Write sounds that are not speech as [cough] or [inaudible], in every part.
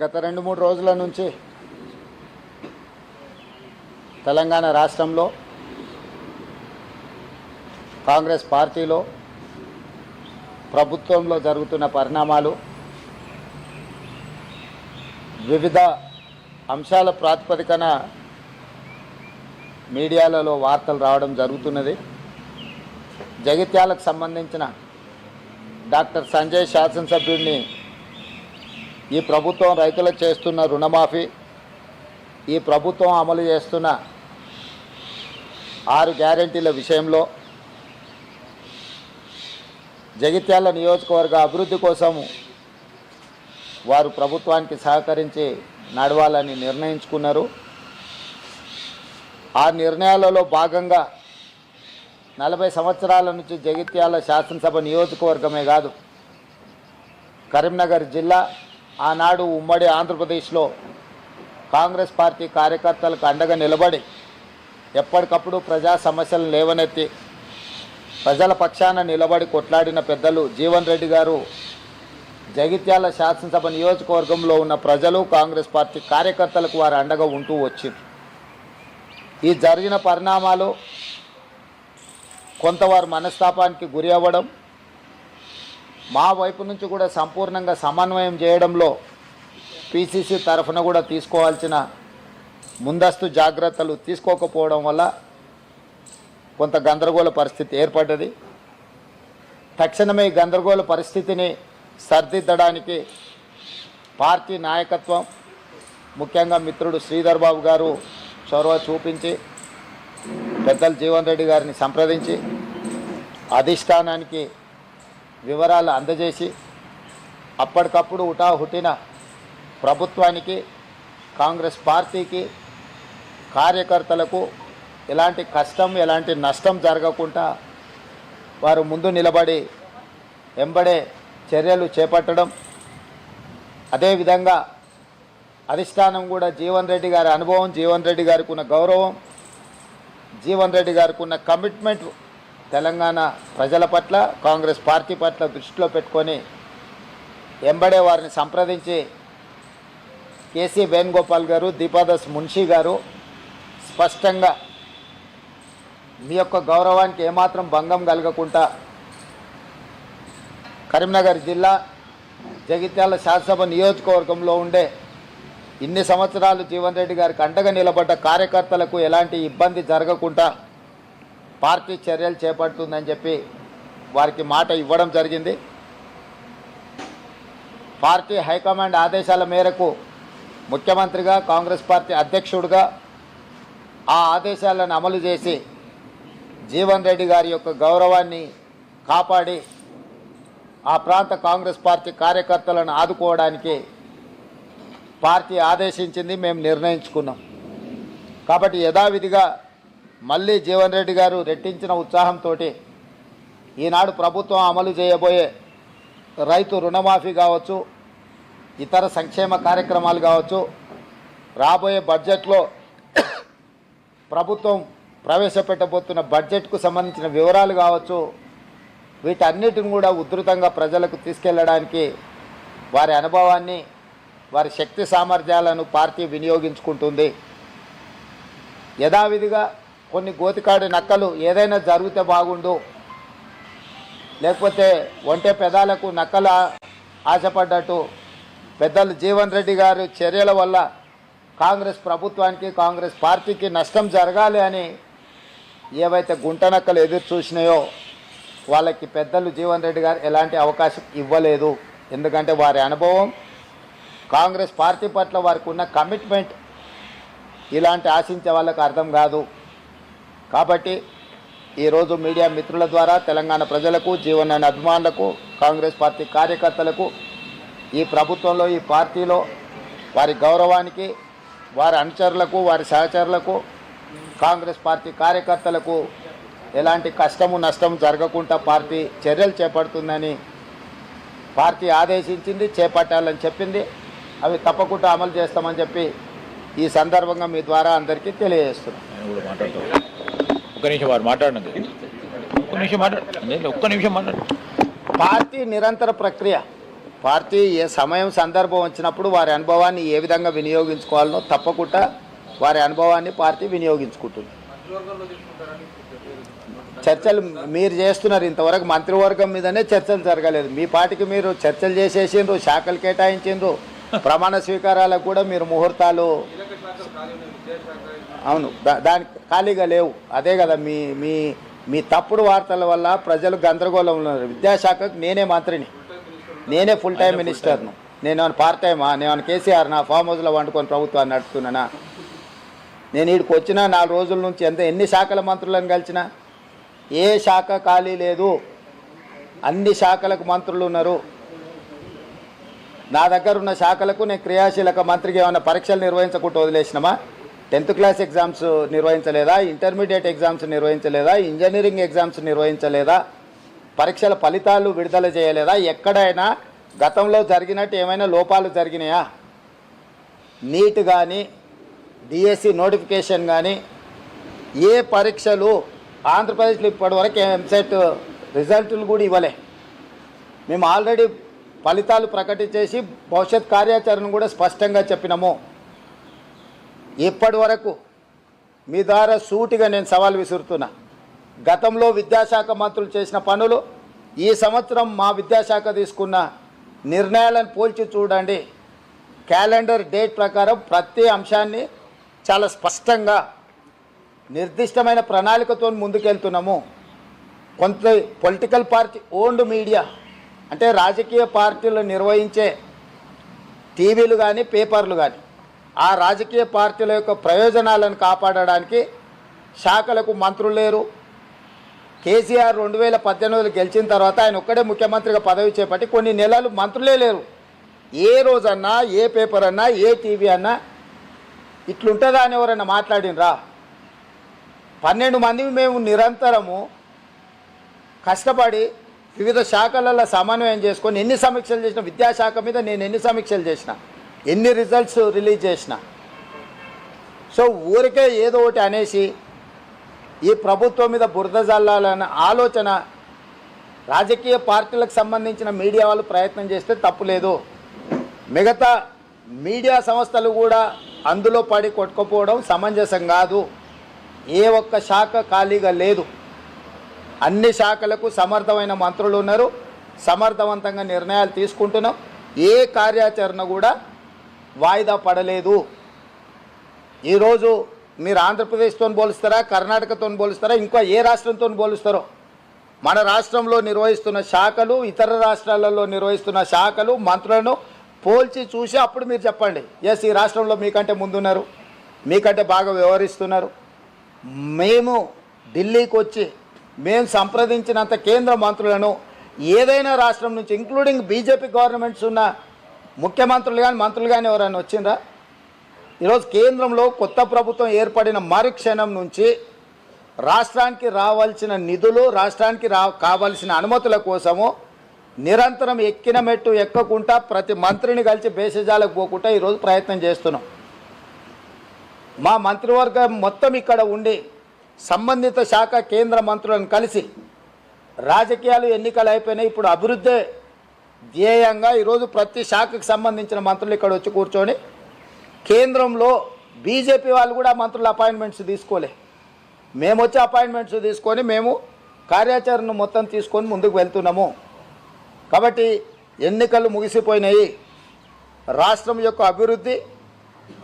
గత రెండు మూడు రోజుల నుంచి తెలంగాణ రాష్ట్రంలో కాంగ్రెస్ పార్టీలో ప్రభుత్వంలో జరుగుతున్న పరిణామాలు వివిధ అంశాల ప్రాతిపదికన మీడియాలలో వార్తలు రావడం జరుగుతున్నది. జగిత్యాలకు సంబంధించిన డాక్టర్ సంజయ్ శాసనసభ్యుడిని ఈ ప్రభుత్వం రైతులకు చేస్తున్న రుణమాఫీ ఈ ప్రభుత్వం అమలు చేస్తున్న ఆరు గ్యారంటీల విషయంలో జగిత్యాల నియోజకవర్గ అభివృద్ధి కోసం వారు ప్రభుత్వానికి సహకరించి నడవాలని నిర్ణయించుకున్నారు. ఆ నిర్ణయాలలో భాగంగా నలభై సంవత్సరాల నుంచి జగిత్యాల శాసనసభ నియోజకవర్గమే కాదు కరీంనగర్ జిల్లా ఆనాడు ఉమ్మడి ఆంధ్రప్రదేశ్లో కాంగ్రెస్ పార్టీ కార్యకర్తలకు అండగా నిలబడి ఎప్పటికప్పుడు ప్రజా సమస్యలను లేవనెత్తి ప్రజల పక్షాన నిలబడి కొట్లాడిన పెద్దలు జీవన్ రెడ్డి గారు జగిత్యాల శాసనసభ నియోజకవర్గంలో ఉన్న ప్రజలు కాంగ్రెస్ పార్టీ కార్యకర్తలకు వారు అండగా ఉంటూ వచ్చింది ఈ జరిగిన పరిణామాలు కొంతవారు మనస్తాపానికి గురి అవ్వడం మా వైపు నుంచి కూడా సంపూర్ణంగా సమన్వయం చేయడంలో పిసిసి తరఫున కూడా తీసుకోవాల్సిన ముందస్తు జాగ్రత్తలు తీసుకోకపోవడం వల్ల కొంత గందరగోళ పరిస్థితి ఏర్పడ్డది. తక్షణమే ఈ గందరగోళ పరిస్థితిని సర్దిద్దడానికి పార్టీ నాయకత్వం ముఖ్యంగా మిత్రుడు శ్రీధర్ బాబు గారు చొరవ చూపించి పెద్దలు జీవన్ రెడ్డి గారిని సంప్రదించి అధిష్టానానికి వివరాలు అందజేసి అప్పటికప్పుడు హుటాహుటిన ప్రభుత్వానికి కాంగ్రెస్ పార్టీకి కార్యకర్తలకు ఎలాంటి కష్టం ఎలాంటి నష్టం జరగకుండా వారు ముందు నిలబడి వెంబడే చర్యలు చేపట్టడం అదేవిధంగా అధిష్టానం కూడా జీవన్ రెడ్డి గారి అనుభవం జీవన్ రెడ్డి గారికి ఉన్న గౌరవం జీవన్ రెడ్డి గారికి ఉన్న కమిట్మెంట్ తెలంగాణ ప్రజల పట్ల కాంగ్రెస్ పార్టీ పట్ల దృష్టిలో పెట్టుకొని ఎంబడే వారిని సంప్రదించి కేసీ వేణుగోపాల్ గారు దీపాదాస్ మున్షీ గారు స్పష్టంగా మీ యొక్క గౌరవానికి ఏమాత్రం భంగం కలగకుండా కరీంనగర్ జిల్లా జగిత్యాల శాసనసభ నియోజకవర్గంలో ఉండే ఇన్ని సంవత్సరాలు జీవన్ రెడ్డి గారికి అండగా నిలబడ్డ కార్యకర్తలకు ఎలాంటి ఇబ్బంది జరగకుండా పార్టీ చర్యలు చేపడుతుందని చెప్పి వారికి మాట ఇవ్వడం జరిగింది. పార్టీ హైకమాండ్ ఆదేశాల మేరకు ముఖ్యమంత్రిగా కాంగ్రెస్ పార్టీ అధ్యక్షుడిగా ఆ ఆదేశాలను అమలు చేసి జీవన్ రెడ్డి గారి యొక్క గౌరవాన్ని కాపాడి ఆ ప్రాంత కాంగ్రెస్ పార్టీ కార్యకర్తలను ఆదుకోవడానికి పార్టీ ఆదేశించింది. మేము నిర్ణయించుకున్నాం. కాబట్టి యథావిధిగా మళ్ళీ జీవన్ రెడ్డి గారు రెట్టించిన ఉత్సాహంతో ఈనాడు ప్రభుత్వం అమలు చేయబోయే రైతు రుణమాఫీ కావచ్చు ఇతర సంక్షేమ కార్యక్రమాలు కావచ్చు రాబోయే బడ్జెట్లో ప్రభుత్వం ప్రవేశపెట్టబోతున్న బడ్జెట్కు సంబంధించిన వివరాలు కావచ్చు వీటన్నిటిని కూడా ఉధృతంగా ప్రజలకు తీసుకెళ్ళడానికి వారి అనుభవాన్ని వారి శక్తి సామర్థ్యాలను పార్టీ వినియోగించుకుంటుంది. యథావిధిగా కొన్ని గోతికాడి నక్కలు ఏదైనా జరిగితే బాగుండు. లేకపోతే ఒంటె పెదాలకు నక్కల ఆశపడ్డట్టు. పెద్దలు జీవన్ రెడ్డి గారు చర్యల వల్ల కాంగ్రెస్ ప్రభుత్వానికి కాంగ్రెస్ పార్టీకి నష్టం జరగాలి అని ఏవైతే గుంట నక్కలు ఎదురు చూసినాయో వాళ్ళకి పెద్దలు జీవన్ రెడ్డి గారు ఎలాంటి అవకాశం ఇవ్వలేదు. ఎందుకంటే వారి అనుభవం కాంగ్రెస్ పార్టీ పట్ల వారికి ఉన్న కమిట్మెంట్ ఇలాంటి ఆశించే వాళ్ళకు అర్థం కాదు. కాబట్టి ఈరోజు మీడియా మిత్రుల ద్వారా తెలంగాణ ప్రజలకు జీవనాన్ని అభిమానులకు కాంగ్రెస్ పార్టీ కార్యకర్తలకు ఈ ప్రభుత్వంలో ఈ పార్టీలో వారి గౌరవానికి వారి అనుచరులకు వారి సహచరులకు కాంగ్రెస్ పార్టీ కార్యకర్తలకు ఎలాంటి కష్టము నష్టం జరగకుండా పార్టీ చర్యలు చేపడుతుందని పార్టీ ఆదేశించింది చేపట్టాలని చెప్పింది. అవి తప్పకుండా అమలు చేస్తామని చెప్పి ఈ సందర్భంగా మీ ద్వారా అందరికీ తెలియజేస్తున్నాను ఒక్క నిమిషం వారు మాట్లాడండి. ఒక్క నిమిషం మాట్లాడు. ఒక్క నిమిషం మాట్లాడు. పార్టీ నిరంతర ప్రక్రియ. పార్టీ ఏ సమయం సందర్భం వచ్చినప్పుడు వారి అనుభవాన్ని ఏ విధంగా వినియోగించుకోవాలనో తప్పకుండా వారి అనుభవాన్ని పార్టీ వినియోగించుకుంటుంది. చర్చలు మీరు చేస్తున్నారు ఇంతవరకు మంత్రివర్గం మీదనే చర్చలు జరగలేదు. మీ పార్టీకి మీరు చర్చలు చేసేసిండ్రు శాఖలు కేటాయించిండ్రు. ప్రమాణ స్వీకారాలకు కూడా మీరు ముహూర్తాలు అవును. దా- దానికి ఖాళీగా లేవు. అదే కదా మీ మీ మీ తప్పుడు వార్తల వల్ల ప్రజలు గందరగోళంలో ఉన్నారు. విద్యాశాఖకు నేనే మంత్రిని. నేనే ఫుల్ టైం మినిస్టర్ను నేను పార్ట్ టైమా నేను కేసీఆర్ నా ఫామ్ హౌస్లో వండుకొని ప్రభుత్వాన్ని నడుపుతున్నానా? నేను వీడికి వచ్చిన నాలుగు రోజుల నుంచి ఎంత ఎన్ని శాఖల మంత్రులను కలిసిన ఏ శాఖ ఖాళీ లేదు. అన్ని శాఖలకు మంత్రులు ఉన్నారు. నా దగ్గర ఉన్న శాఖలకు నేను క్రియాశీలక మంత్రికి ఏమైనా పరీక్షలు నిర్వహించకుండా వదిలేసినామా? టెన్త్ క్లాస్ ఎగ్జామ్స్ నిర్వహించలేదా? ఇంటర్మీడియట్ ఎగ్జామ్స్ నిర్వహించలేదా? ఇంజనీరింగ్ ఎగ్జామ్స్ నిర్వహించలేదా? పరీక్షల ఫలితాలు విడుదల చేయలేదా? ఎక్కడైనా గతంలో జరిగినట్టు ఏమైనా లోపాలు జరిగినాయా? నీట్ కానీ డిఎస్సి నోటిఫికేషన్ కానీ ఏ పరీక్షలు ఆంధ్రప్రదేశ్లో ఇప్పటివరకు ఎంసెట్ రిజల్టులు కూడా ఇవ్వలే. మేము ఆల్రెడీ ఫలితాలు ప్రకటించేసి భవిష్యత్ కార్యాచరణ కూడా స్పష్టంగా చెప్పినాము. ఇప్పటి వరకు మీ ద్వారా సూటిగా నేను సవాల్ విసురుతున్నా. గతంలో విద్యాశాఖ మంత్రులు చేసిన పనులు ఈ సంవత్సరం మా విద్యాశాఖ తీసుకున్న నిర్ణయాలను పోల్చి చూడండి. క్యాలెండర్ డేట్ ప్రకారం ప్రతి అంశాన్ని చాలా స్పష్టంగా నిర్దిష్టమైన ప్రణాళికతో ముందుకెళ్తున్నాము. కొంత పొలిటికల్ పార్టీ ఓన్డ్ మీడియా అంటే రాజకీయ పార్టీలు నిర్వహించే టీవీలు కానీ పేపర్లు కానీ ఆ రాజకీయ పార్టీల యొక్క ప్రయోజనాలను కాపాడడానికి శాఖలకు మంత్రులు లేరు. కేసీఆర్ రెండు వేల పద్దెనిమిదిలో గెలిచిన తర్వాత ఆయన ఒక్కడే ముఖ్యమంత్రిగా పదవి చేపట్టి కొన్ని నెలలు మంత్రులే లేరు. ఏ రోజన్నా ఏ పేపర్ అన్నా ఏ టీవీ అన్నా ఇట్లుంటుందా అని ఎవరైనా మాట్లాడినరా? పన్నెండు మంది మేము నిరంతరము కష్టపడి వివిధ శాఖలలో సమన్వయం చేసుకొని ఎన్ని సమీక్షలు చేసిన విద్యాశాఖ మీద నేను ఎన్ని సమీక్షలు చేసినా ఎన్ని రిజల్ట్స్ రిలీజ్ చేసిన. సో ఊరికే ఏదో ఒకటి అనేసి ఈ ప్రభుత్వం మీద బురద జల్లాలన్న ఆలోచన రాజకీయ పార్టీలకు సంబంధించిన మీడియా వాళ్ళు ప్రయత్నం చేస్తే తప్పులేదు మిగతా మీడియా సంస్థలు కూడా అందులో పడి కొట్టుకుపోవడం సమంజసం కాదు. ఏ ఒక్క శాఖ ఖాళీగా లేదు. అన్ని శాఖలకు సమర్థమైన మంత్రులు ఉన్నారు. సమర్థవంతంగా నిర్ణయాలు తీసుకుంటున్నాం. ఏ కార్యాచరణ కూడా వాయిదా పడలేదు. ఈరోజు మీరు ఆంధ్రప్రదేశ్తో పోలుస్తారా కర్ణాటకతో పోలుస్తారా ఇంకా ఏ రాష్ట్రంతో పోలుస్తారో? మన రాష్ట్రంలో నిర్వహిస్తున్న శాఖలు ఇతర రాష్ట్రాలలో నిర్వహిస్తున్న శాఖలు మంత్రులను పోల్చి చూసి అప్పుడు మీరు చెప్పండి. ఎస్ ఈ రాష్ట్రంలో మీకంటే ముందున్నారు. మీకంటే బాగా వ్యవహరిస్తున్నారు. మేము ఢిల్లీకి వచ్చి మేము సంప్రదించినంత కేంద్ర మంత్రులను ఏదైనా రాష్ట్రం నుంచి ఇంక్లూడింగ్ బీజేపీ గవర్నమెంట్స్ ఉన్న ముఖ్యమంత్రులు కానీ మంత్రులు కానీ ఎవరైనా వచ్చిందా ఈరోజు కేంద్రంలో కొత్త ప్రభుత్వం ఏర్పడిన మరుక్షణం నుంచి రాష్ట్రానికి రావాల్సిన నిధులు రాష్ట్రానికి రా కావాల్సిన అనుమతుల కోసము నిరంతరం ఎక్కిన మెట్టు ఎక్కకుండా ప్రతి మంత్రిని కలిసి బేసజాలకు పోకుండా ఈరోజు ప్రయత్నం చేస్తున్నాం. మా మంత్రివర్గం మొత్తం ఇక్కడ ఉండి సంబంధిత శాఖ కేంద్ర మంత్రులను కలిసి రాజకీయాలు ఎన్నికలు అయిపోయినాయి. ఇప్పుడు అభివృద్ధి ధ్యేయంగా ఈరోజు ప్రతి శాఖకు సంబంధించిన మంత్రులు ఇక్కడ వచ్చి కూర్చొని కేంద్రంలో బీజేపీ వాళ్ళు కూడా మంత్రుల అపాయింట్మెంట్స్ తీసుకోలే. మేము వచ్చి అపాయింట్మెంట్స్ తీసుకొని మేము కార్యాచరణ మొత్తం తీసుకొని ముందుకు వెళ్తున్నాము. కాబట్టి ఎన్నికలు ముగిసిపోయినాయి. రాష్ట్రం యొక్క అభివృద్ధి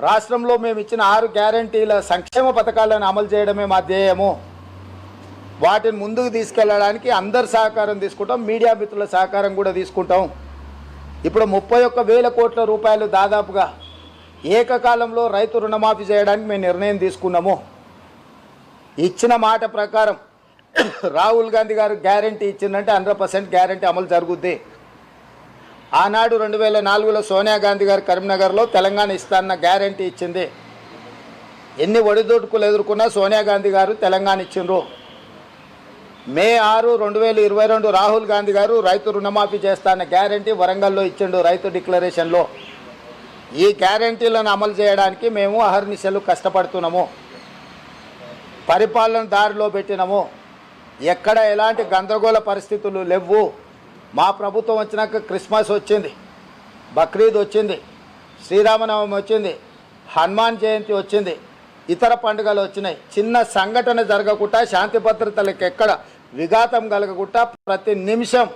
రాష్ట్రంలో మేము ఇచ్చిన ఆరు గ్యారంటీల సంక్షేమ పథకాలను అమలు చేయడమే మా ధ్యేయము. వాటిని ముందుకు తీసుకెళ్ళడానికి అందరి సహకారం తీసుకుంటాం మీడియా మిత్రుల సహకారం కూడా తీసుకుంటాం. ఇప్పుడు ముప్పై ఒక్క వేల కోట్ల రూపాయలు దాదాపుగా ఏకకాలంలో రైతు రుణమాఫీ చేయడానికి మేము నిర్ణయం తీసుకున్నాము. ఇచ్చిన మాట ప్రకారం [coughs] రాహుల్ గాంధీ గారు గ్యారంటీ ఇచ్చిందంటే హండ్రెడ్ పర్సెంట్ గ్యారంటీ అమలు జరుగుద్ది. ఆనాడు రెండు వేల నాలుగులో సోనియా గాంధీ గారు కరీంనగర్లో తెలంగాణ ఇస్తానన్న గ్యారంటీ ఇచ్చింది. ఎన్ని ఒడిదొడుకులు ఎదుర్కొన్నా సోనియా గాంధీ గారు తెలంగాణ ఇచ్చిండ్రు. మే ఆరు రెండు వేల ఇరవై రెండు రాహుల్ గాంధీ గారు రైతు రుణమాఫీ చేస్తాన గ్యారంటీ వరంగల్లో ఇచ్చిండు రైతు డిక్లరేషన్లో. ఈ గ్యారంటీలను అమలు చేయడానికి మేము అహర్నిశలు కష్టపడుతున్నాము. పరిపాలన దారిలో పెట్టినము. ఎక్కడ ఎలాంటి గందరగోళ పరిస్థితులు లేవు. మా ప్రభుత్వం వచ్చినాక క్రిస్మస్ వచ్చింది. బక్రీద్ వచ్చింది. శ్రీరామనవమి వచ్చింది. హనుమాన్ జయంతి వచ్చింది. ఇతర పండుగలు వచ్చినాయి. చిన్న సంఘటన జరగకుండా శాంతి భద్రతలకు ఎక్కడ విఘాతం కలగకుండా ప్రతి నిమిషం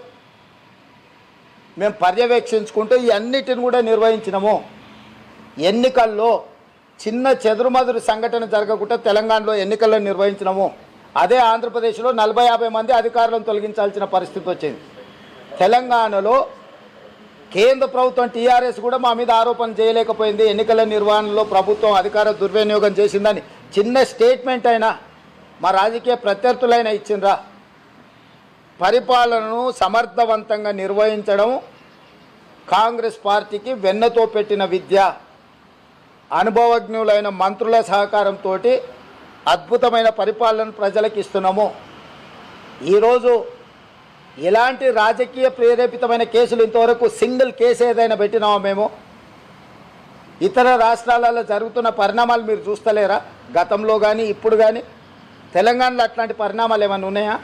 మేము పర్యవేక్షించుకుంటూ ఇవన్నిటిని అన్నిటిని కూడా నిర్వహించినాము. ఎన్నికల్లో చిన్న చెదురుమదురు సంఘటన జరగకుండా తెలంగాణలో ఎన్నికలను నిర్వహించినాము. అదే ఆంధ్రప్రదేశ్లో నలభై యాభై మంది అధికారులను తొలగించాల్సిన పరిస్థితి వచ్చింది. తెలంగాణలో కేంద్ర ప్రభుత్వం టీఆర్ఎస్ కూడా మా మీద ఆరోపణ చేయలేకపోయింది. ఎన్నికల నిర్వహణలో ప్రభుత్వం అధికార దుర్వినియోగం చేసిందని చిన్న స్టేట్మెంట్ అయినా మా రాజకీయ ప్రత్యర్థులైనా ఇచ్చిండ్రా. పరిపాలనను సమర్థవంతంగా నిర్వహించడం కాంగ్రెస్ పార్టీకి వెన్నతో పెట్టిన విద్య. అనుభవజ్ఞులైన మంత్రుల సహకారంతో అద్భుతమైన పరిపాలన ప్రజలకు ఇస్తున్నాము. ఈరోజు ఎలాంటి రాజకీయ ప్రేరేపితమైన కేసులు ఇంతవరకు సింగిల్ కేసు ఏదైనా పెట్టినామా మేము? ఇతర రాష్ట్రాలలో జరుగుతున్న పరిణామాలు మీరు చూస్తలేరా? గతంలో కానీ ఇప్పుడు కానీ తెలంగాణలో అట్లాంటి పరిణామాలు ఏమైనా ఉన్నాయా?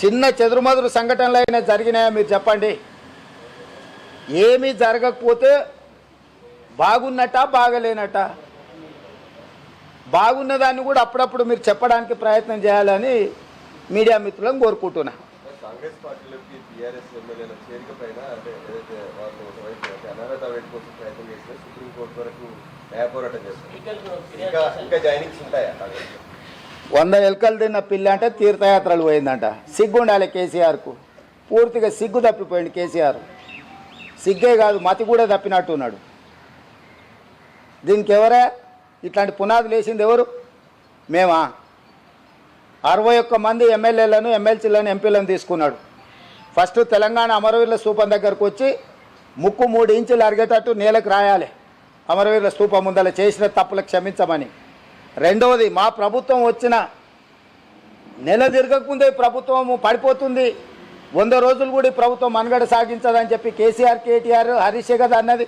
చిన్న చెదురుమదురు సంఘటనలు అయినా జరిగినాయా మీరు చెప్పండి? ఏమీ జరగకపోతే బాగున్నట బాగలేనట? బాగున్నదాన్ని కూడా అప్పుడప్పుడు మీరు చెప్పడానికి ప్రయత్నం చేయాలని మీడియా మిత్రులను కోరుకుంటున్నా. కాంగ్రెస్ పార్టీలోకి టీఆర్ఎస్ ఎమ్మెల్యేల చేరిక పైన ఏదైతే వాళ్ళు ఒకవైపు అనర్హత కోసం ప్రయత్నం సుప్రీంకోర్టు వరకు న్యాయ పోరాటం చేస్తారు. ఇంకా ఇంకా జాయినింగ్స్ ఉంటాయా? కాంగ్రెస్ వంద ఎలకలు తిన్న పిల్ల అంటే తీర్థయాత్రలు పోయిందంట. సిగ్గుండాలి కేసీఆర్కు. పూర్తిగా సిగ్గు తప్పిపోయింది కేసీఆర్. సిగ్గే కాదు మతి కూడా తప్పినట్టు ఉన్నాడు దీనికి ఎవరే? ఇట్లాంటి పునాదులు వేసింది ఎవరు? మేమా? అరవై ఒక్క మంది ఎమ్మెల్యేలను ఎమ్మెల్సీలను ఎంపీలను తీసుకున్నాడు. ఫస్ట్ తెలంగాణ అమరవీరుల స్థూపం దగ్గరకు వచ్చి ముక్కు మూడు ఇంచులు అరిగేటట్టు నేలకు రాయాలి. అమరవీరుల స్థూపం ముందల చేసిన తప్పులకు క్షమించమని. రెండవది మా ప్రభుత్వం వచ్చిన నెల తిరగకముందే ప్రభుత్వము పడిపోతుంది. వంద రోజులు కూడా ఈ ప్రభుత్వం మనుగడ సాగించదని చెప్పి కేసీఆర్ కేటీఆర్ హరీషే కదా అన్నది.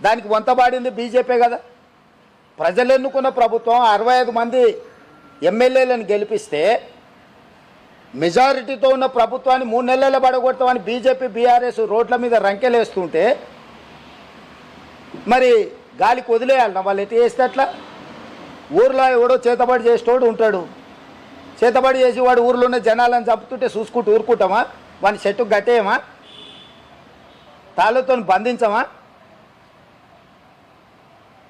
దానికి వంతబాడింది బీజేపీ కదా. ప్రజలు ఎన్నుకున్న ప్రభుత్వం అరవై ఐదు మంది ఎమ్మెల్యేలను గెలిపిస్తే మెజారిటీతో ఉన్న ప్రభుత్వాన్ని మూడు నెలల పడగొడతామని బీజేపీ బీఆర్ఎస్ రోడ్ల మీద రంకెలేస్తుంటే మరి గాలికి వదిలేయాలన్నా వాళ్ళు ఎట్టి చేస్తే అట్లా? ఊర్లో ఎవడో చేతబడి చేసేటోడు ఉంటాడు. చేతబడి చేసి వాడు ఊర్లో ఉన్న జనాలను చంపుతుంటే చూసుకుంటూ ఊరుకుంటామా? వాని చెట్టు గట్టేయమా? తాళ్ళతో బంధించమా?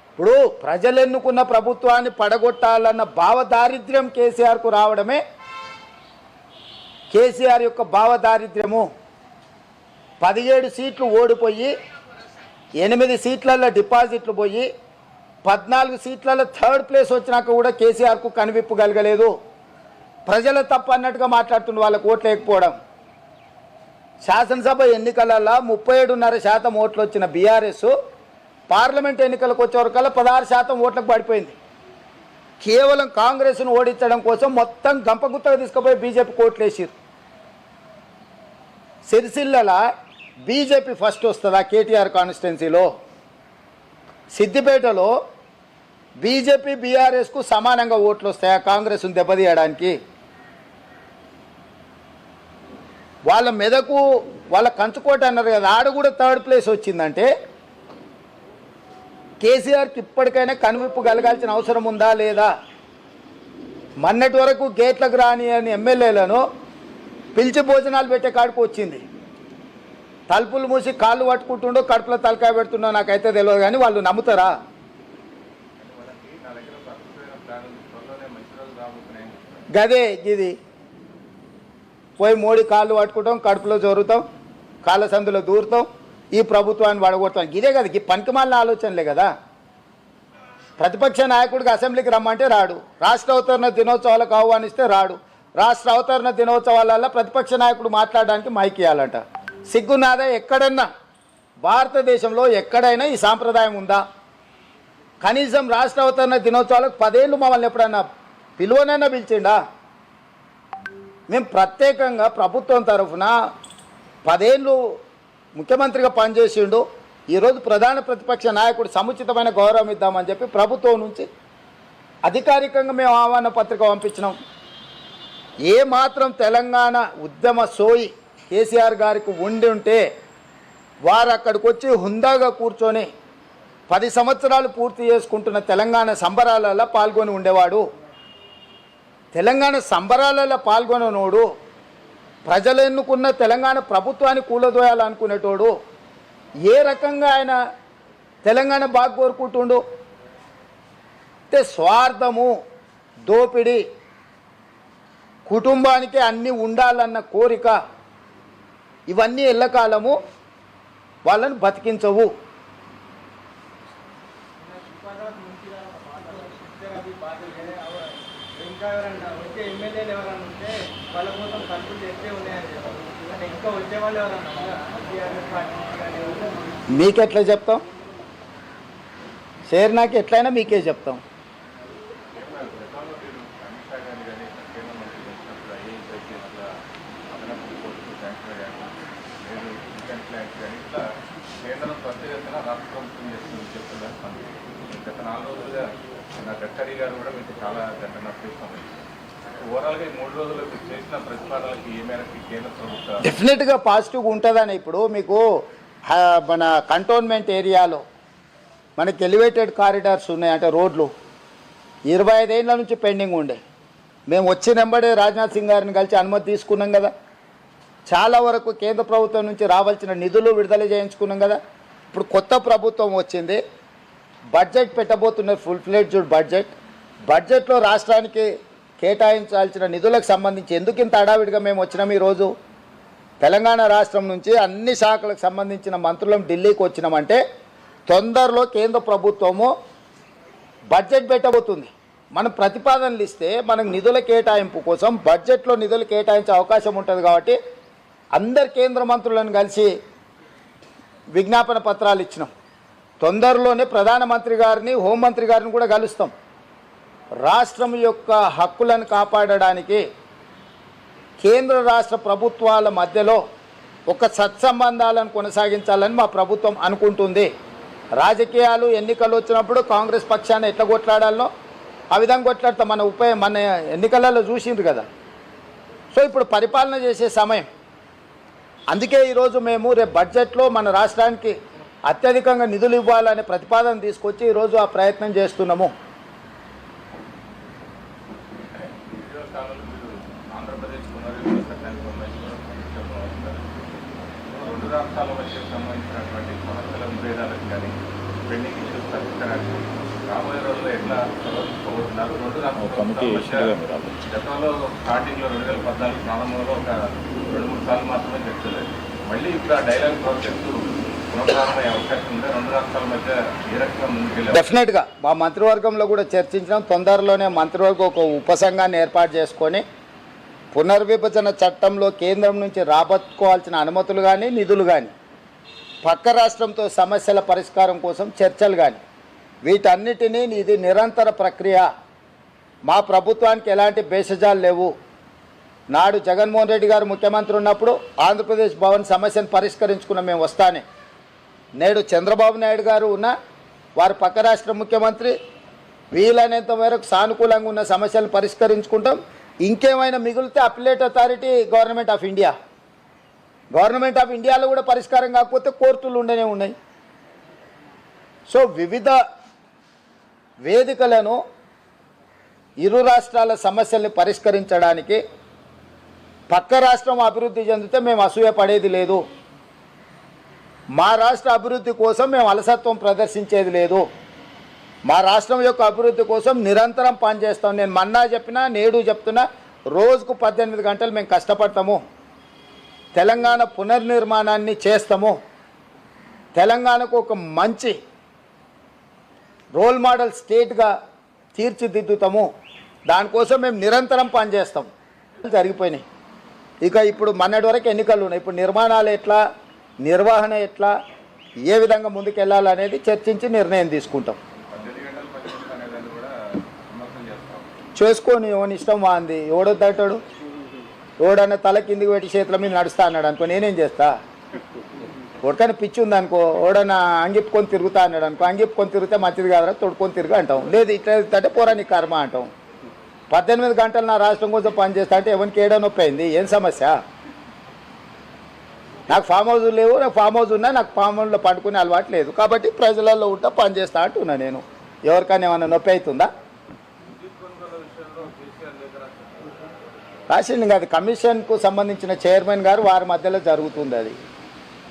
ఇప్పుడు ప్రజలు ఎన్నుకున్న ప్రభుత్వాన్ని పడగొట్టాలన్న భావదారిద్ర్యం కేసీఆర్కు రావడమే కేసీఆర్ యొక్క భావదారిద్ర్యము. పదిహేడు సీట్లు ఓడిపోయి ఎనిమిది సీట్లలో డిపాజిట్లు పోయి పద్నాలుగు సీట్లలో థర్డ్ ప్లేస్ వచ్చినాక కూడా కేసీఆర్కు కనివిప్పు కలగలేదు. ప్రజల తప్పు అన్నట్టుగా మాట్లాడుతున్న వాళ్ళకు ఓట్లు లేకపోవడం శాసనసభ ఎన్నికలలో ముప్పై ఏడున్నర శాతం ఓట్లు వచ్చిన బీఆర్ఎస్ పార్లమెంట్ ఎన్నికలకు వచ్చేవరకల్లా పదహారు శాతం ఓట్లకు పడిపోయింది. కేవలం కాంగ్రెస్ను ఓడించడం కోసం మొత్తం గంపగుత్తగా తీసుకుపోయి బీజేపీ కోట్లు వేసారు సిరిసిల్లల బీజేపీ ఫస్ట్ వస్తుందా కేటీఆర్ కాన్స్టిట్యున్సీలో? సిద్దిపేటలో బీజేపీ బీఆర్ఎస్కు సమానంగా ఓట్లు వస్తాయా? కాంగ్రెస్ను దెబ్బతీయడానికి వాళ్ళ మెదకు వాళ్ళ కంచుకోట అన్నారు కదా ఆడ కూడా థర్డ్ ప్లేస్ వచ్చిందంటే కేసీఆర్కి ఇప్పటికైనా కనువిప్పు కలగాల్సిన అవసరం ఉందా లేదా? మొన్నటి వరకు గేట్లకు రాని అని ఎమ్మెల్యేలను పిలిచి భోజనాలు పెట్టే కాడికి వచ్చింది. తలుపులు మూసి కాళ్ళు పట్టుకుంటుండో కడుపులో తలకాయ పెడుతుండో నాకైతే తెలియదు కానీ వాళ్ళు నమ్ముతారా? గదే ఇది పోయి మోడీ కాళ్ళు పట్టుకుంటాం కడుపులో జోరుతాం కాళ్ళ సందులో దూరుతాం ఈ ప్రభుత్వాన్ని వడగొడతాం. ఇదే కదా ఈ పనికిమాలిన ఆలోచనలే కదా. ప్రతిపక్ష నాయకుడికి అసెంబ్లీకి రమ్మంటే రాడు. రాష్ట్ర అవతరణ దినోత్సవాలకు ఆహ్వానిస్తే రాడు. రాష్ట్ర అవతరణ దినోత్సవాలలో ప్రతిపక్ష నాయకుడు మాట్లాడడానికి మైక్ ఇవ్వాలంట సిగ్గునాదా ఎక్కడన్నా? భారతదేశంలో ఎక్కడైనా ఈ సాంప్రదాయం ఉందా? కనీసం రాష్ట్ర అవతరణ దినోత్సవాలకు పదేళ్ళు మమ్మల్ని ఎప్పుడన్నా పిలువనైనా పిలిచిండా? మేము ప్రత్యేకంగా ప్రభుత్వం తరఫున పదేళ్ళు ముఖ్యమంత్రిగా పనిచేసిండు. ఈరోజు ప్రధాన ప్రతిపక్ష నాయకుడు సముచితమైన గౌరవం ఇద్దామని చెప్పి ప్రభుత్వం నుంచి అధికారికంగా మేము ఆహ్వాన పత్రిక పంపించినాం. ఏ మాత్రం తెలంగాణ ఉద్యమ సోయి కేసీఆర్ గారికి ఉండి ఉంటే వారు అక్కడికి వచ్చి హుందాగా కూర్చొని పది సంవత్సరాలు పూర్తి చేసుకుంటున్న తెలంగాణ సంబరాలలో పాల్గొని ఉండేవాడు. తెలంగాణ సంబరాలలో పాల్గొననోడు ప్రజలు ఎన్నుకున్న తెలంగాణ ప్రభుత్వాన్ని కూలదోయాలనుకునేటోడు ఏ రకంగా ఆయన తెలంగాణ బాగా కోరుకుంటుండు? అంటే స్వార్థము దోపిడి కుటుంబానికి అన్నీ ఉండాలన్న కోరిక ఇవన్నీ ఎల్లకాలము వాళ్ళని బతికించవు. ఇంకా ఎవరన్నా వచ్చే ఎమ్మెల్యేలు ఎవరన్నా ఉంటే వాళ్ళ కోసం ఖర్చులు ఎక్కువే ఉన్నాయని చెప్పారు. అంటే ఇంకా వచ్చే వాళ్ళు ఎవరన్నా? మీకెట్లా చెప్తాం? షేర్ నాకు ఎట్లయినా మీకే చెప్తాం. కేంద్రం త్వరితగతిన రాష్ట్ర ప్రభుత్వం చేస్తుంది చెప్తున్నారు గత నాలుగు రోజులుగా నా గడ్కరీ గారు కూడా మీకు చాలా గంట నడిపిస్తాం ఓవరాల్గా ఈ మూడు రోజులు చేసిన ప్రతిపాదనలకి ఏ మేరకు కేంద్ర డెఫినెట్గా పాజిటివ్గా ఉంటుందని ఇప్పుడు మీకు మన కంటోన్మెంట్ ఏరియాలో మనకి ఎలివేటెడ్ కారిడార్స్ ఉన్నాయి అంటే రోడ్లు. ఇరవై ఐదేళ్ళ నుంచి పెండింగ్ ఉండే. మేము వచ్చినెంబడే రాజ్నాథ్ సింగ్ గారిని కలిసి అనుమతి తీసుకున్నాం కదా. చాలా వరకు కేంద్ర ప్రభుత్వం నుంచి రావాల్సిన నిధులు విడుదల చేయించుకున్నాం కదా. ఇప్పుడు కొత్త ప్రభుత్వం వచ్చింది. బడ్జెట్ పెట్టబోతున్నారు ఫుల్ ఫ్లెడ్జ్డ్ బడ్జెట్. బడ్జెట్లో రాష్ట్రానికి కేటాయించాల్సిన నిధులకు సంబంధించి ఎందుకు ఇంత హడావిడిగా మేము వచ్చినాం ఈరోజు? తెలంగాణ రాష్ట్రం నుంచి అన్ని శాఖలకు సంబంధించిన మంత్రులం ఢిల్లీకి వచ్చినామంటే తొందరలో కేంద్ర ప్రభుత్వము బడ్జెట్ పెట్టబోతుంది. మనం ప్రతిపాదనలు ఇస్తే మనకు నిధుల కేటాయింపు కోసం బడ్జెట్లో నిధులు కేటాయించే అవకాశం ఉంటుంది కాబట్టి అందరు కేంద్ర మంత్రులను కలిసి విజ్ఞాపన పత్రాలు ఇచ్చినాం. తొందరలోనే ప్రధానమంత్రి గారిని హోంమంత్రి గారిని కూడా కలుస్తాం. రాష్ట్రం యొక్క హక్కులను కాపాడడానికి కేంద్ర రాష్ట్ర ప్రభుత్వాల మధ్యలో ఒక సత్సంబంధాలను కొనసాగించాలని మా ప్రభుత్వం అనుకుంటుంది. రాజకీయాలు ఎన్నికలు వచ్చినప్పుడు కాంగ్రెస్ పక్షాన్ని ఎట్లా కొట్లాడాలనో ఆ విధంగా కొట్లాడతాం మన ఉప మన ఎన్నికలలో చూసింది కదా. సో ఇప్పుడు పరిపాలన చేసే సమయం. అందుకే ఈరోజు మేము రేపు బడ్జెట్లో మన రాష్ట్రానికి అత్యధికంగా నిధులు ఇవ్వాలనే ప్రతిపాదన తీసుకొచ్చి ఈరోజు ఆ ప్రయత్నం చేస్తున్నాము రాష్ట్రాల మధ్య సంబంధించినటువంటి సమస్యల విభేదాలకు కానీ పెండింగ్ ఇష్యూస్ పరిష్కారానికి రాబోయే రోజుల్లో ఎట్లా రెండు రాష్ట్రాల. గతంలో స్టార్టింగ్లో రెండు వేల పద్నాలుగు ప్రారంభంలో ఒక రెండు మూడు సార్లు మాత్రమే మళ్ళీ ఇప్పుడు ఆ డైలాగ్ ప్రాసెస్ డెఫినెట్గా మా మంత్రివర్గంలో కూడా చర్చించడం తొందరలోనే మంత్రివర్గం ఒక ఉపసంఘాన్ని ఏర్పాటు చేసుకొని పునర్విభజన చట్టంలో కేంద్రం నుంచి రాబట్టుకోవాల్సిన అనుమతులు కానీ నిధులు కానీ పక్క రాష్ట్రంతో సమస్యల పరిష్కారం కోసం చర్చలు కానీ వీటన్నిటినీ ఇది నిరంతర ప్రక్రియ. మా ప్రభుత్వానికి ఎలాంటి భేషజాలు లేవు. నాడు జగన్మోహన్ రెడ్డి గారు ముఖ్యమంత్రి ఉన్నప్పుడు ఆంధ్రప్రదేశ్ భవన్ సమస్యను పరిష్కరించుకున్న మేము వస్తానే. నేడు చంద్రబాబు నాయుడు గారు ఉన్న వారు పక్క రాష్ట్ర ముఖ్యమంత్రి వీలైనంత మేరకు సానుకూలంగా ఉన్న సమస్యలు పరిష్కరించుకుంటాం. ఇంకేమైనా మిగిలితే appellate authority government of India. Government of ఇండియాలో కూడా పరిష్కారం కాకపోతే కోర్టులు ఉండనే ఉన్నాయి. సో వివిధ వేదికలను ఇరు రాష్ట్రాల సమస్యల్ని పరిష్కరించడానికి పక్క రాష్ట్రం అభివృద్ధి చెందితే మేము అసూయ పడేది లేదు. మా రాష్ట్ర అభివృద్ధి కోసం మేము అలసత్వం ప్రదర్శించేది లేదు. మా రాష్ట్రం యొక్క అభివృద్ధి కోసం నిరంతరం పనిచేస్తాం. నేను మన్నా చెప్పినా నేడు చెప్తున్నా రోజుకు పద్దెనిమిది గంటలు మేము కష్టపడతాము. తెలంగాణ పునర్నిర్మాణాన్ని చేస్తాము. తెలంగాణకు ఒక మంచి రోల్ మోడల్ స్టేట్గా తీర్చిదిద్దుతాము. దానికోసం మేము నిరంతరం పనిచేస్తాం. జరిగిపోయినాయి. ఇక ఇప్పుడు మొన్నటి వరకు ఎన్నికలు ఉన్నాయి. ఇప్పుడు నిర్మాణాలు ఎట్లా? నిర్వహణ ఎట్లా ఏ విధంగా ముందుకెళ్ళాలనేది చర్చించి నిర్ణయం తీసుకుంటాం. చేసుకొని ఎవని ఇష్టం వాంది? ఎవడొద్దంటాడు? ఎవడన్నా తల కిందికి పెట్టి చేతుల మీద నడుస్తా అన్నాడు అనుకో నేనేం చేస్తా? ఒడకని పిచ్చి ఉంది అనుకో అంగిప్పుకొని తిరుగుతా అన్నాడు అనుకో అంగిప్పుకొని తిరిగితే మంచిది కాదురా తొడుకొని తిరుగు అంటాం. లేదు ఇట్లా అంటే పోరానికి కర్మ అంటాం. పద్దెనిమిది గంటలు నా రాష్ట్రం కోసం పనిచేస్తా అంటే ఎవరికి ఏడో నొప్పి అయింది? ఏం సమస్య? నాకు ఫామ్ హౌస్ లేవు నాకు ఫామ్ హౌస్ ఉన్నా నాకు ఫామ్ హౌస్లో పండుకునే అలవాటు లేదు. కాబట్టి ప్రజలలో ఉంటా పని చేస్తా అంటున్నా నేను. ఎవరికైనా ఏమైనా నొప్పి అవుతుందా? రాసింది కాదు కమిషన్కు సంబంధించిన చైర్మన్ గారు వారి మధ్యలో జరుగుతుంది అది.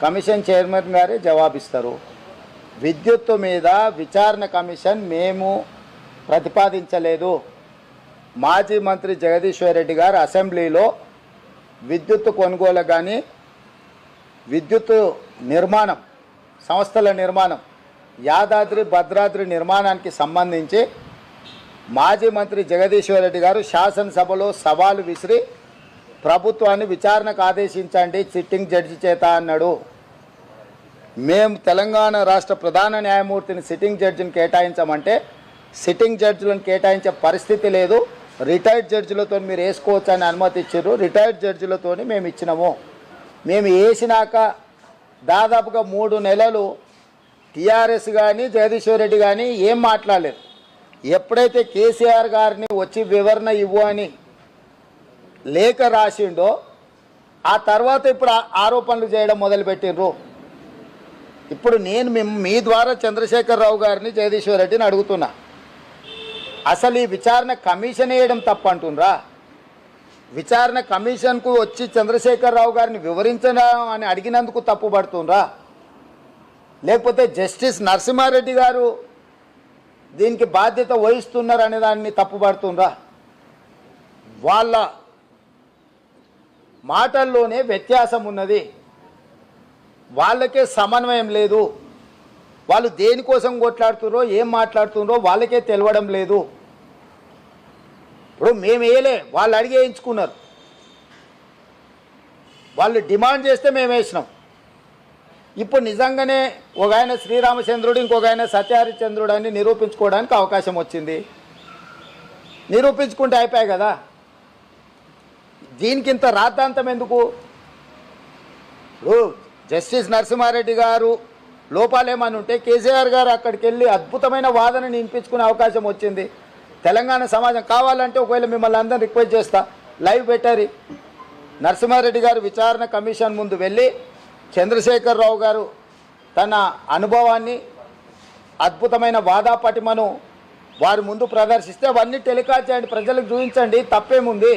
కమిషన్ చైర్మన్ గారే జవాబిస్తారు. విద్యుత్తు మీద విచారణ కమిషన్ మేము ప్రతిపాదించలేదు. మాజీ మంత్రి జగదీశ్వర్ రెడ్డి గారు అసెంబ్లీలో విద్యుత్తు కొనుగోలు కానీ విద్యుత్ నిర్మాణం సంస్థల నిర్మాణం యాదాద్రి భద్రాద్రి నిర్మాణానికి సంబంధించి మాజీ మంత్రి జగదీశ్వర్ రెడ్డి గారు శాసనసభలో సవాలు విసిరి ప్రభుత్వాన్ని విచారణకు ఆదేశించండి సిట్టింగ్ జడ్జి చేత అన్నాడు. మేము తెలంగాణ రాష్ట్ర ప్రధాన న్యాయమూర్తిని సిట్టింగ్ జడ్జిని కేటాయించమంటే సిట్టింగ్ జడ్జిలను కేటాయించే పరిస్థితి లేదు. రిటైర్డ్ జడ్జిలతో మీరు వేసుకోవచ్చు అని అనుమతి ఇచ్చారు రిటైర్డ్ జడ్జిలతో మేము ఇచ్చినాము మేము వేసినాక దాదాపుగా మూడు నెలలు టీఆర్ఎస్ కానీ జగదీశ్వర్ రెడ్డి కానీ ఏం మాట్లాడలేదు. ఎప్పుడైతే కేసీఆర్ గారిని వచ్చి వివరణ ఇవ్వు అని లేఖ రాసిండో ఆ తర్వాత ఇప్పుడు ఆరోపణలు చేయడం మొదలుపెట్టిండ్రు ఇప్పుడు నేను మిమ్- మీ ద్వారా చంద్రశేఖరరావు గారిని జగదీశ్వర్ రెడ్డిని అడుగుతున్నా. అసలు ఈ విచారణ కమిషన్ వేయడం తప్పంటుండ్రా? విచారణ కమిషన్కు వచ్చి చంద్రశేఖరరావు గారిని వివరించడం అని అడిగినందుకు తప్పుపడుతుండ్రా? లేకపోతే జస్టిస్ నరసింహారెడ్డి గారు దీనికి బాధ్యత వహిస్తున్నారు అనే దాన్ని తప్పుపడుతుండ్రా? వాళ్ళ మాటల్లోనే వ్యత్యాసం ఉన్నది. వాళ్ళకే సమన్వయం లేదు. వాళ్ళు దేనికోసం కొట్లాడుతున్నారో ఏం మాట్లాడుతున్నారో వాళ్ళకే తెలవడం లేదు. ఇప్పుడు మేము వేయలే వాళ్ళు అడిగి వేయించుకున్నారు. వాళ్ళు డిమాండ్ చేస్తే మేము వేసినాం. ఇప్పుడు నిజంగానే ఒక ఆయన శ్రీరామచంద్రుడు ఇంకొక ఆయన సత్యహరిచంద్రుడు అని నిరూపించుకోవడానికి అవకాశం వచ్చింది. నిరూపించుకుంటే అయిపోయాయి కదా. దీనికి ఇంత రాద్ధాంతం ఎందుకు? ఇప్పుడు జస్టిస్ నరసింహారెడ్డి గారు లోపాలేమని ఉంటే కేసీఆర్ గారు అక్కడికి వెళ్ళి అద్భుతమైన వాదనని వినిపించుకునే అవకాశం వచ్చింది. తెలంగాణ సమాజం కావాలంటే ఒకవేళ మిమ్మల్ని అందరిని రిక్వెస్ట్ చేస్తా. లైవ్ పెట్టారు. నరసింహారెడ్డి గారు విచారణ కమిషన్ ముందు వెళ్ళి చంద్రశేఖరరావు గారు తన అనుభవాన్ని అద్భుతమైన వాదాపటిమను వారి ముందు ప్రదర్శిస్తే అవన్నీ టెలికాస్ట్ చేయండి ప్రజలకు చూపించండి తప్పేముంది?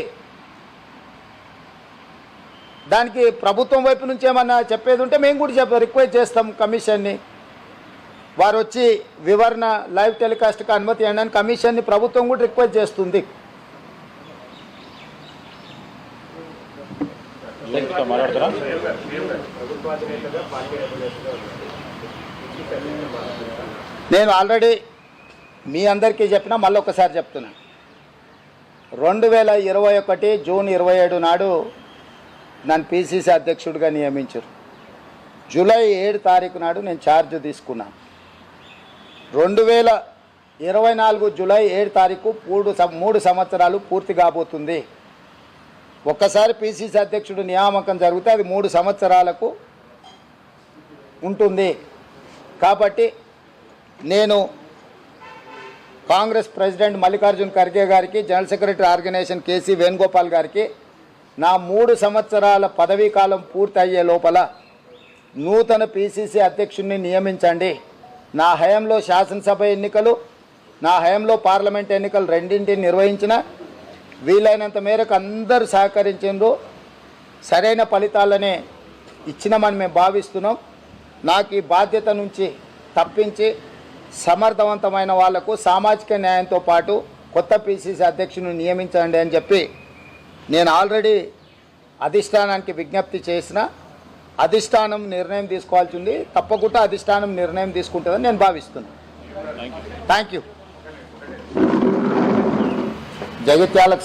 దానికి ప్రభుత్వం వైపు నుంచి ఏమన్నా చెప్పేది ఉంటే మేము కూడా చెప్ప రిక్వెస్ట్ చేస్తాం కమిషన్ని. వారు వచ్చి వివరణ లైవ్ టెలికాస్ట్కి అనుమతి ఇవ్వండి అని కమిషన్ని ప్రభుత్వం కూడా రిక్వెస్ట్ చేస్తుంది. నేను ఆల్రెడీ మీ అందరికీ చెప్పినా మళ్ళీ ఒకసారి చెప్తున్నా. రెండు వేల ఇరవై ఒకటి జూన్ ఇరవై ఏడు నాడు నన్ను పిసిసి అధ్యక్షుడిగా నియమించారు. జూలై ఏడు తారీఖు నాడు నేను ఛార్జ్ తీసుకున్నాను రెండు వేల ఇరవై నాలుగు జూలై ఏడు తారీఖు మూడు సం- మూడు సంవత్సరాలు పూర్తి కాబోతుంది. ఒక్కసారి పిసిసి అధ్యక్షుడు నియామకం జరిగితే అది మూడు సంవత్సరాలకు ఉంటుంది. కాబట్టి నేను కాంగ్రెస్ ప్రెసిడెంట్ మల్లికార్జున్ ఖర్గే గారికి general secretary organisation K C Venugopal గారికి నా మూడు సంవత్సరాల పదవీ కాలం పూర్తి అయ్యే లోపల నూతన పిసిసి అధ్యక్షుడిని నియమించండి. నా హయాంలో శాసనసభ ఎన్నికలు నా హయాంలో పార్లమెంట్ ఎన్నికలు రెండింటిని నిర్వహించిన వీలైనంత మేరకు అందరూ సహకరించిండ్రు. సరైన ఫలితాలనే ఇచ్చినామని మేము భావిస్తున్నాం. నాకు ఈ బాధ్యత నుంచి తప్పించి సమర్థవంతమైన వాళ్ళకు సామాజిక న్యాయంతో పాటు కొత్త పిసిసి అధ్యక్షుని నియమించండి అని చెప్పి నేను ఆల్రెడీ అధిష్టానానికి విజ్ఞప్తి చేసిన అధిష్టానం నిర్ణయం తీసుకోవాల్సి ఉంది. తప్పకుండా అధిష్టానం నిర్ణయం తీసుకుంటుందని నేను భావిస్తున్నాను థ్యాంక్ యూ జగిత్యాలకు